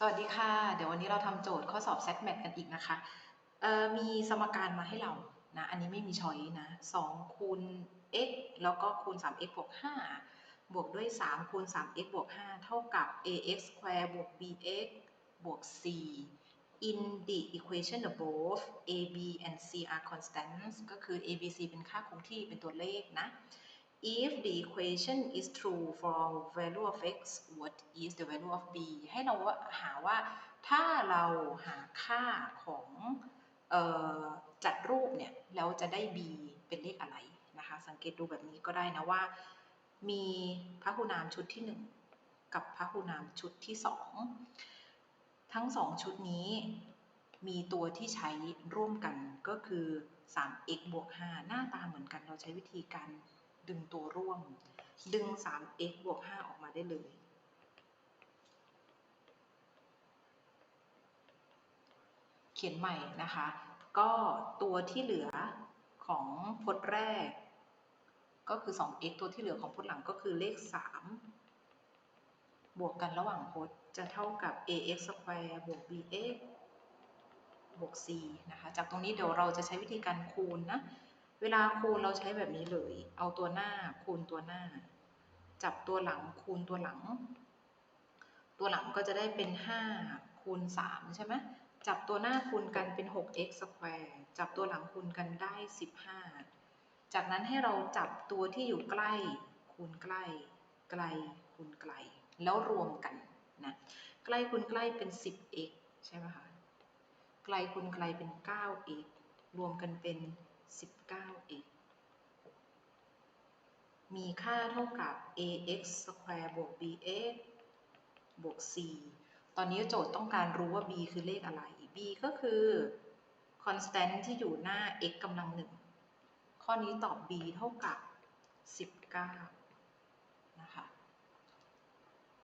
สวัสดีค่ะ เดี๋ยววันนี้เราทำโจทย์ข้อสอบ SAT-MAT กันอีกนะคะ มีสมการมาให้เรานะ อันนี้ไม่มีช้อยนะ2คูณ x แล้วก็คูณ 3x บวก 5 บวกด้วย 3 คูณ 3x บวก 5 เท่ากับ ax square บวก bx บวก c in the equation above a b and c are constants ก็คือ a b c เป็นค่าคงที่เป็นตัวเลขนะ if the equation is true for value of x what is the value of b ให้เราหาว่าถ้าเราหาค่าของออจัดรูปเนี่ยแล้วจะได้ b เป็นเลขอะไรนะคะ สังเกตดูแบบนี้ก็ได้นะว่า มีพหุนามชุดที่ 1 กับพหุนามชุดที่ 2 ทั้ง 2 ชุดนี้มีตัวที่ใช้ร่วมกันก็คือ 3x บวก5หน้าตาเหมือนกันเราใช้วิธีการ ดึงตัวร่วม ดึง 3x บวก 5 ออกมาได้เลย เขียนใหม่นะคะ ก็ตัวที่เหลือของพจน์แรก ก็คือ 2x ตัวที่เหลือของพจน์หลังก็คือเลข 3 บวกกันระหว่างพจน์จะเท่ากับ ax square บวก bx บวก c นะคะ จากตรงนี้เดี๋ยวเราจะใช้วิธีการคูณนะ เวลาคูณเราใช้แบบนี้เลย เอาตัวหน้าคูณตัวหน้า จับตัวหลังคูณตัวหลัง ตัวหลังก็จะได้เป็น 5 คูณ 3 ใช่ไหมจับตัวหน้าคูณกันเป็น 6x square จับตัวหลังคูณกันได้ 15 จากนั้นให้เราจับตัวที่อยู่ใกล้คูณใกล้ ไกลคูณไกล แล้วรวมกันนะ ใกล้คูณใกล้เป็น 10x ใช่ไหมคะ ไกลคูณไกลเป็น 9x รวมกันเป็น 19x มีค่าเท่ากับ ax square บวก bx บวก c ตอนนี้โจทย์ต้องการรู้ว่า b คือเลขอะไร b ก็คือ constant ที่อยู่หน้า x กำลังหนึ่ง ข้อนี้ตอบ b เท่ากับ 19 นะคะ